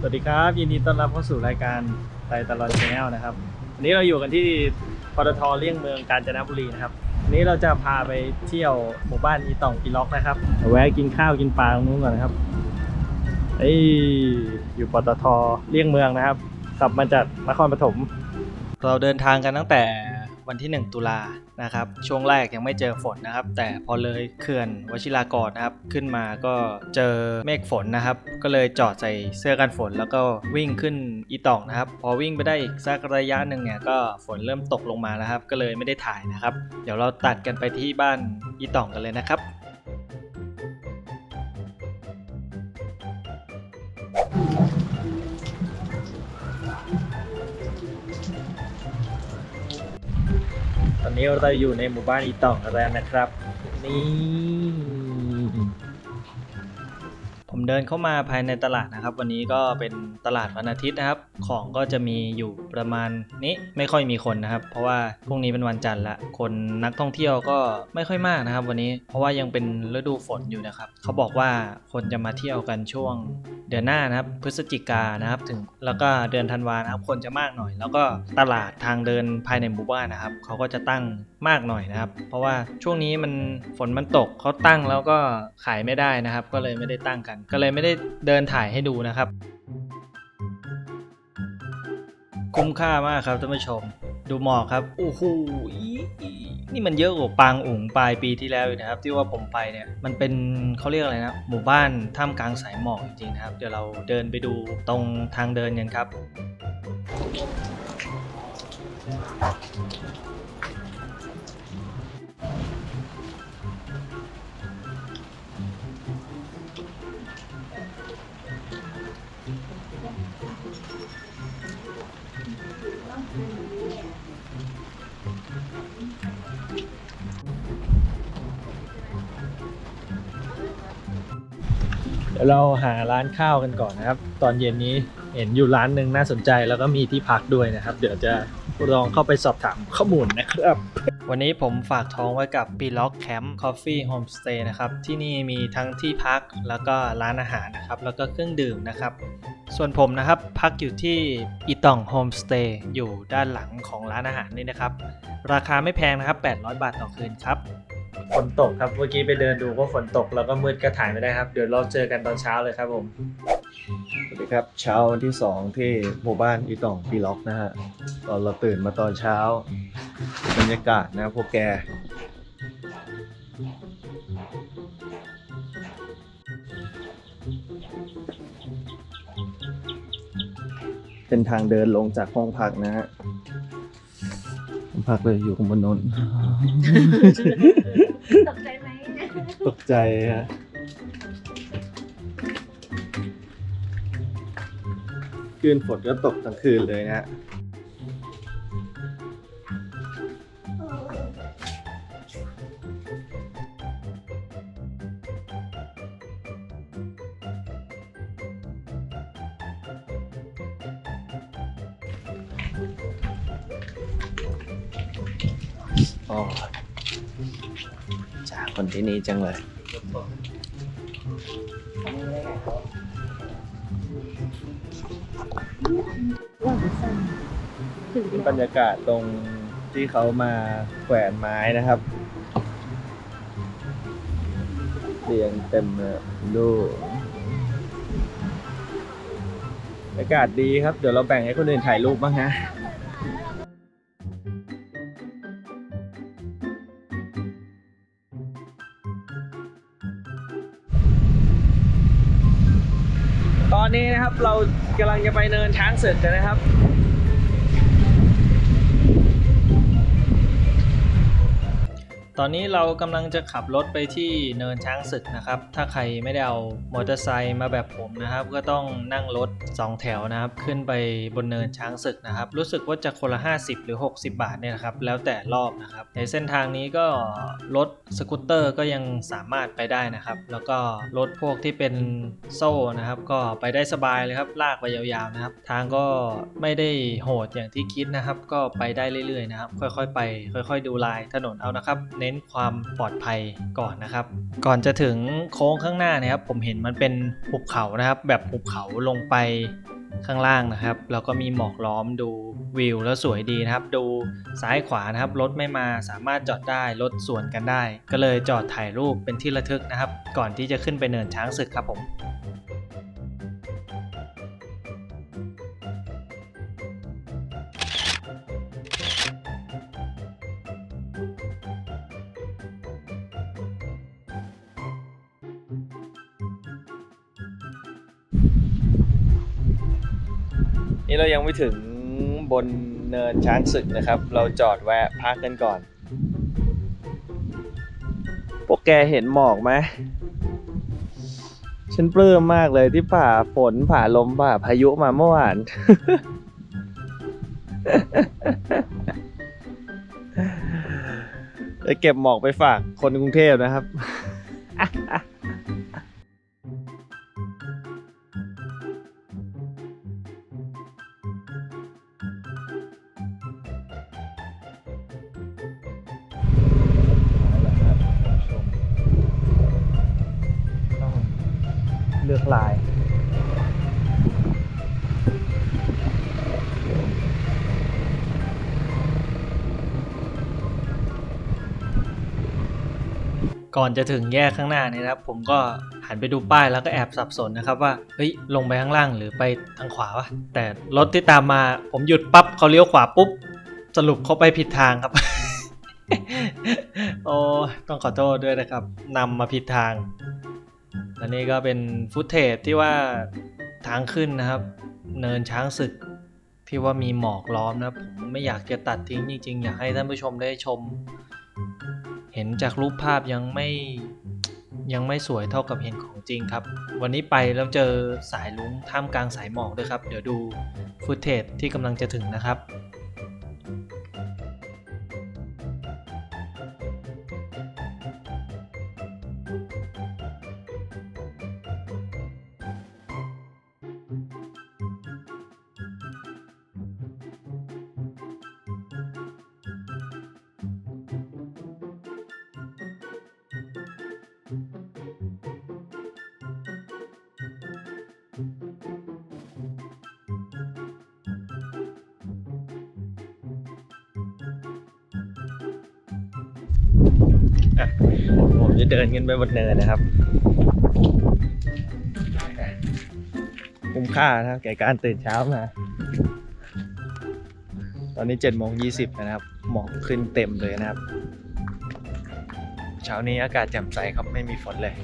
สวัสดีครับ ยินดีต้อนรับเข้าสู่รายการไตตลอดแชาแนลนะครับวันนี้เราอยู่กันที่ปตทเลี่ยงเมืองกาญจนบุรีนะครับวันนี้เราจะพาไปเที่ยวหมู่บ้านอีต่องอีล็อกนะครับแวะกินข้าวกินปลาตรงนู้นก่อนนะครับเอ้ยอยู่ปตทเลี่ยงเมืองนะครับขับมาจากนครปฐมเราเดินทางกันตั้งแต่ วันที่ 1 ตุลานะครับ ช่วงแรกยังไม่เจอฝนนะครับ แต่พอเลยเขื่อนวชิรากรนะครับ ขึ้นมาก็เจอเมฆฝนนะครับ ก็เลยจอดใส่เสื้อกันฝน แล้วก็วิ่งขึ้นอีต่องนะครับ พอวิ่งไปได้อีกสักระยะหนึ่งเนี่ยก็ฝนเริ่มตกลงมาแล้วครับ ก็เลยไม่ได้ถ่ายนะครับ เดี๋ยวเราตัดกันไปที่บ้านอีต่องกันเลยนะครับ อนนี้เราอยู่ในหมู่บ้านอีต่องแล้วนะครับ นี่ ผมเดินเข้ามาภายในตลาดนะครับ วันนี้ก็เป็นตลาดวันอาทิตย์นะครับ ของก็จะมีอยู่ประมาณนี้ไม่ค่อยมีคนนะครับ เพราะว่าพรุ่งนี้เป็นวันจันทร์ละคนนักท่องเที่ยวก็ไม่ค่อยมากนะครับ วันนี้เพราะว่ายังเป็นฤดูฝนอยู่นะครับเขาบอกว่าคนจะมาเที่ยวกันช่วงเดือนหน้านะครับ พฤศจิกานะครับถึงแล้วก็เดือนธันวานะครับ คนจะมากหน่อย แล้วก็ตลาดทางเดินภายในหมู่บ้านนะครับเขาก็จะตั้งมากหน่อยนะครับ เพราะว่าช่วงนี้มันฝนมันตกเขาตั้งแล้วก็ขายไม่ได้นะครับ ก็เลยไม่ได้ตั้งกัน ก็เลยไม่ได้เดินถ่ายให้ดูนะครับ คุ้มค่ามากครับท่านผู้ชม ดูหมอกครับโอ้โหนี่มันเยอะกว่าปางอุ๋งปลายปีที่แล้วอีกนะครับ ที่ว่าผมไปเนี่ยมันเป็นเขาเรียกอะไรนะหมู่บ้านท่ามกลางสายหมอกจริงๆนะครับ เดี๋ยวเราเดินไปดูตรงทางเดินกันครับ เราหาร้านข้าวกันก่อนนะครับ ตอนเย็นนี้เห็นอยู่ร้านหนึ่งน่าสนใจแล้วก็มีที่พักด้วยนะครับ เดี๋ยวจะลองเข้าไปสอบถามข้อมูลนะครับ วันนี้ผมฝากท้องไว้กับ b ีล็อกแคมป์คอฟฟี่โฮมสเตย์นะครับ ที่นี่มีทั้งที่พักแล้วก็ร้านอาหารนะครับ แล้วก็เครื่องดื่มนะครับ ส่วนผมนะครับ พักอยู่ที่อีตองโฮมสเตย์อยู่ด้านหลังของร้านอาหารนี่นะครับ ราคาไม่แพงนะครับ 800 บาทต่อคืนครับ ฝนตกครับเมื่อกี้ไปเดินดูก็ฝนตกแล้วก็มืดก็ถ่ายไม่ได้ครับ เดี๋ยวเราเจอกันตอนเช้าเลยครับผมสวัสดีครับเช้าวันที่ 2 ที่หมู่บ้านอีต่องปีล็อกนะฮะตอนเราตื่นมาตอนเช้าบรรยากาศนะพวกแก เป็นทางเดินลงจากห้องพักนะฮะ พักเลยอยู่ข้างบนนนตกใจไหมตกใจฮะคืนฝนก็ตกทั้งคืนเลยนะฮะ อ๋อจากคนที่นี่จังเลย บรรยากาศตรงที่เขามาแขวนไม้นะครับเรียงเต็มเลยดูบรรยากาศดีครับ เดี๋ยวเราแบ่งให้คนอื่นถ่ายรูปบ้างนะ อนนี้นะครับเรากำลังจะไปเนินช้างศึกกันนะครับ ตอนนี้เรากำลังจะขับรถไปที่เนินช้างศึกนะครับ ถ้าใครไม่ได้เอามอเตอร์ไซค์มาแบบผมนะครับ ก็ต้องนั่งรถ 2 แถวนะครับ ขึ้นไปบนเนินช้างศึกนะครับ รู้สึกว่าจะคนละ 50 หรือ 60 บาทเนี่ยนะครับ แล้วแต่รอบนะครับ ในเส้นทางนี้ก็รถสกูตเตอร์ก็ยังสามารถไปได้นะครับ แล้วก็รถพวกที่เป็นโซ่นะครับ ก็ไปได้สบายเลยครับ ลากไปยาวๆนะครับ ทางก็ไม่ได้โหดอย่างที่คิดนะครับ ก็ไปได้เรื่อยๆนะครับ ค่อยๆ ไป ค่อย ๆ ดูลายถนนเอานะครับเนน้นความปลอดภัยก่อนนะครับ ก่อนจะถึงโค้งข้างหน้านะครับ ผมเห็นมันเป็นหุบเขานะครับ แบบหุบเขาลงไปข้างล่างนะครับ แล้วก็มีหมอกล้อมดูวิวแล้วสวยดีนะครับ ดูซ้ายขวานะครับ รถไม่มาสามารถจอดได้รถสวนกันได้ ก็เลยจอดถ่ายรูปเป็นที่ระทึกนะครับ ก่อนที่จะขึ้นไปเนินช้างศึกครับผม ยังไม่ถึงบนเนินช้างศึกนะครับ เราจอดแวะพักกันก่อน พวกแกเห็นหมอกไหมฉันปลื้มมากเลยที่ผ่าฝนผ่าลมผ่าพายุมาเมื่อวาน จะเก็บหมอกไปฝากคนกรุงเทพนะครับ ก่อนจะถึงแยกข้างหน้านี่นะครับ ผมก็หันไปดูป้ายแล้วก็แอบสับสนนะครับว่าเฮ้ยลงไปข้างล่างหรือไปทางขวาวะแต่รถที่ตามมา ผมหยุดปั๊บเขาเลี้ยวขวาปุ๊บ สรุปเขาไปผิดทางครับ โอ้ต้องขอโทษด้วยนะครับนำมาผิดทางและนี่ก็เป็นฟุตเทจที่ว่าทางขึ้นนะครับ เนินช้างศึกที่ว่ามีหมอกล้อมนะผมไม่อยากจะตัดทิ้งจริงๆ อยากให้ท่านผู้ชมได้ชม ห็นจากรูปภาพยังไม่ยังไม่สวยเท่ากับเห็นของจริงครับ วันนี้ไปแล้วเจอสายลุงท่ามกลางสายหมอกด้วยครับ เดี๋ยวดูฟุตเทจที่กำลังจะถึงนะครับ ผมจะเดินขึ้นไปบนเนินนะครับ คุ้มค่านะครับแก่การตื่นเช้ามา ตอนนี้7จ็ดโมงยีนะครับ หมอกขึ้นเต็มเลยนะครับ เช้านี้อากาศแจ่มใสครับไม่มีฝนเลย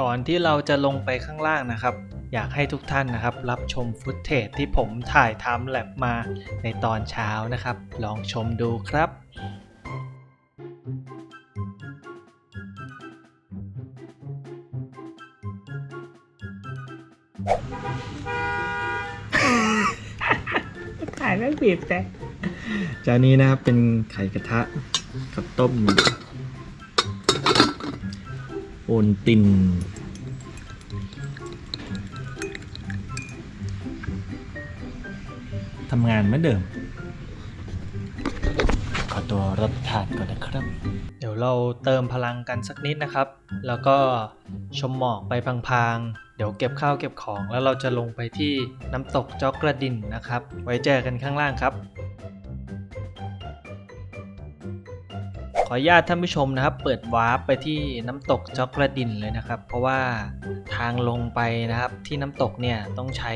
ก่อนที่เราจะลงไปข้างล่างนะครับอยากให้ทุกท่านนะครับ รับชมฟุตเทจที่ผมถ่ายทำแลบมาในตอนเช้านะครับ ลองชมดูครับ ถ่ายแล้วบีบแต่จานนี้นะครับเป็นไข่กระทะกับต้มโอนตินทำงานเหมือนเดิม ขอตัวรับทานก่อนนะครับ เดี๋ยวเราเติมพลังกันสักนิดนะครับ แล้วก็ชมหมอกไปพางๆ เดี๋ยวเก็บข้าวเก็บของแล้วเราจะลงไปที่น้ำตกจอกกระดินนะครับ ไว้เจอกันข้างล่างครับ ขออนุญาตท่านผู้ชมนะครับ เปิดวาร์ปไปที่น้ำตกจอกกระดินเลยนะครับ เพราะว่าทางลงไปนะครับที่น้ำตกเนี่ยต้องใช้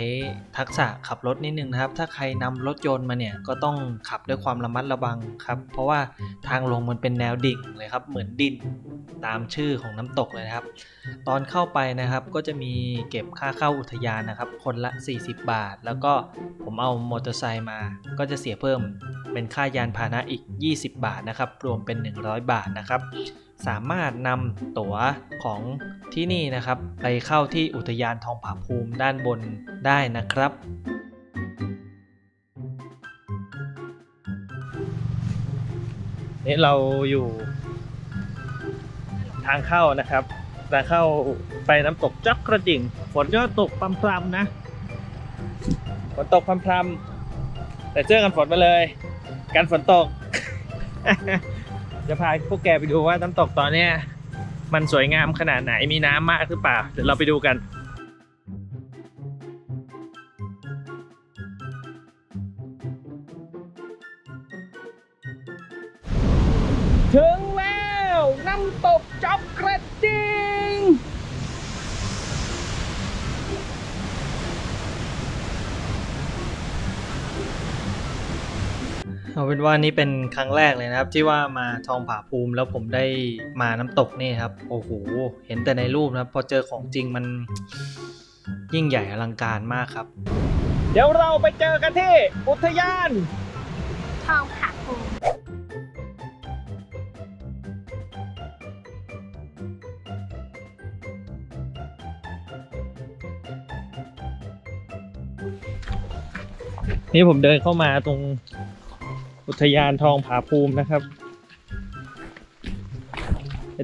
ทักษะขับรถนิดนึงนะครับ ถ้าใครนำรถยนต์มาเนี่ยก็ต้องขับด้วยความระมัดระวังครับ เพราะว่าทางลงมันเป็นแนวดิ่งเลยครับ เหมือนดินตามชื่อของน้ำตกเลยนะครับ ตอนเข้าไปนะครับก็จะมีเก็บค่าเข้าอุทยานนะครับ คนละ 40 บาท แล้วก็ผมเอามอเตอร์ไซค์มา ก็จะเสียเพิ่มเป็นค่ายานพาหนะอีก 20 บาทนะครับ รวมเป็น100 บาทนะครับ สามารถนำตั๋วของที่นี่นะครับ ไปเข้าที่อุทยานทองผาภูมิด้านบนได้นะครับนี่เราอยู่ทางเข้านะครับทางเข้าไปน้ำตกจักกระดิ่งฝนก็ตกพรำๆนะฝนตกพรำๆแต่เสื้อกันฝนมาเลย กันฝนตก จะพาพวกแกไปดูว่าน้ำตกตอนเนี้ยมันสวยงามขนาดไหนมีน้ำมากหรือเปล่าเดี๋ยวเราไปดูกัน เอาเป็นว่านี่เป็นครั้งแรกเลยนะครับ ที่ว่ามาทองผาภูมิแล้วผมได้มาน้ำตกนี่ครับ โอ้โห เห็นแต่ในรูปนะครับ พอเจอของจริงมันยิ่งใหญ่อลังการมากครับ เดี๋ยวเราไปเจอกันที่อุทยานทองผาภูมินี่ผมเดินเข้ามาตรง อุทยานทองผาภูมินะครับ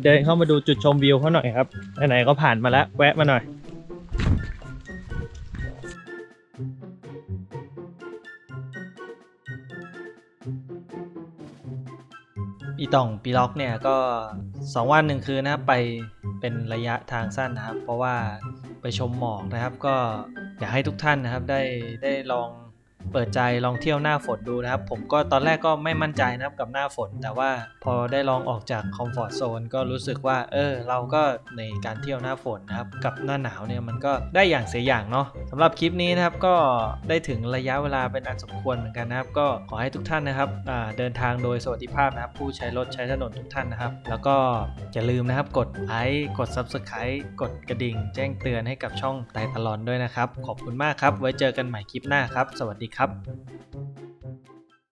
เดินเข้ามาดูจุดชมวิวเขาหน่อยครับไหนๆก็ผ่านมาแล้วแวะมาหน่อยอีต่องปีล็อกเนี่ยก็สองวันหนึ่งคืนนะครับไปเป็นระยะทางสั้นนะครับ เพราะว่าไปชมหมอกนะครับ ก็อยากให้ทุกท่านนะครับได้ได้ลอง เปิดใจลองเที่ยวหน้าฝนดูนะครับ ผมก็ตอนแรกก็ไม่มั่นใจนะครับกับหน้าฝน แต่ว่าพอได้ลองออกจากคอมฟอร์ทโซนก็รู้สึกว่า เออ เราก็ในการเที่ยวหน้าฝนนะครับ กับหน้าหนาวเนี่ยมันก็ได้อย่างเสียอย่างเนาะสำหรับคลิปนี้นะครับก็ได้ถึงระยะเวลาเป็นอันสมควรเหมือนกันนะครับ ก็ขอให้ทุกท่านนะครับเดินทางโดยสวัสดิภาพนะครับ ผู้ใช้รถใช้ถนนทุกท่านนะครับ แล้วก็อย่าลืมนะครับกดไลค์กด Subscribe กดกระดิ่ง แจ้งเตือนให้กับช่องไตตลอนด้วยนะครับ ขอบคุณมากครับ ไว้เจอกันใหม่คลิปหน้าครับ สวัสดีครับครับ